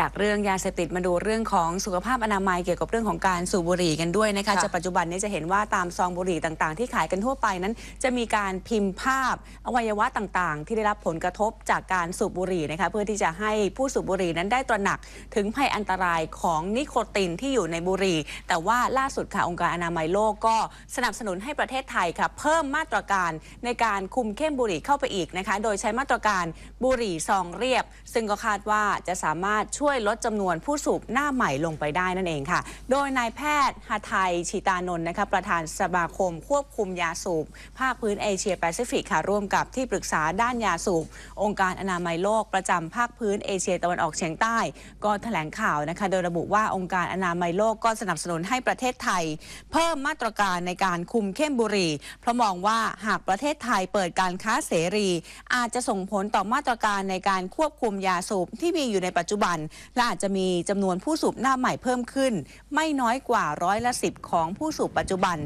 จากเรื่องยาเสพติดมาดูเรื่องของสุขภาพอนามัยเกี่ยวกับเรื่องของการสูบบุหรี่กันด้วยนะคะค่ะจะปัจจุบันนี้จะเห็นว่าตามซองบุหรี่ต่างๆ ที่ขายกันทั่วไปนั้น จะมีการพิมพ์ภาพอวัยวะต่างๆ ที่ได้รับผลกระทบจากการสูบบุหรี่นะคะเพื่อที่จะให้ผู้สูบบุหรี่นั้นได้ตระหนักถึงภัยอันตรายของนิโคตินที่อยู่ในบุหรี่ แต่ว่าล่าสุดค่ะองค์การอนามัยโลกก็สนับสนุนให้ประเทศไทยค่ะเพิ่มมาตรการในการคุมเข้มบุหรี่เข้าไปอีกนะคะโดยใช้มาตรการบุหรี่ซองเรียบ ซึ่งก็คาดว่าจะสามารถช่วยลดจำนวนผู้สูบหน้าใหม่ลงไปได้นั่นเองค่ะ โดยนายแพทย์หาไทยชีตานนท์นะคะประธานสมาคมควบคุมยาสูบ ภาคพื้นเอเชียแปซิฟิกค่ะร่วมกับที่ปรึกษาด้านยาสูบ องค์การอนามัยโลกประจำภาคพื้นเอเชียตะวันออกเฉียงใต้ ก็แถลงข่าวนะคะ โดยระบุว่าองค์การอนามัยโลกก็สนับสนุนให้ประเทศไทย เพิ่มมาตรการในการคุมเข้มบุหรี่เพราะมองว่าหากประเทศไทยเปิดการค้าเสรี อาจจะส่งผลต่อมาตรการในการควบคุมยาสูบที่มีอยู่ในปัจจุบันและอาจจะมีจำนวนผู้สูบหน้าใหม่เพิ่มขึ้น ไม่น้อยกว่าร้อยละสิบของผู้สูบปัจจุบัน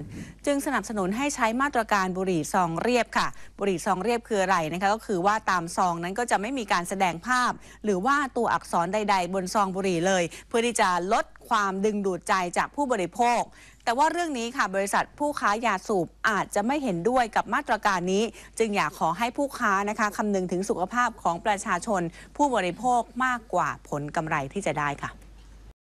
จึงสนับสนุนให้ใช้มาตรการบุหรี่ซองเรียบค่ะ บุหรี่ซองเรียบคืออะไรนะคะก็คือว่าตามซองนั้นก็จะไม่มีการแสดงภาพ หรือว่าตัวอักษรใด ๆ บนซองบุหรี่เลย เพื่อที่จะลดความดึงดูดใจจากผู้บริโภค แต่ว่าเรื่องนี้ค่ะบริษัทผู้ค้ายาสูบอาจจะไม่เห็นด้วยกับมาตรการนี้ จึงอยากขอให้ผู้ค้านะคะคำนึงถึงสุขภาพของประชาชนผู้บริโภคมากกว่าผลกำไรที่จะได้ค่ะ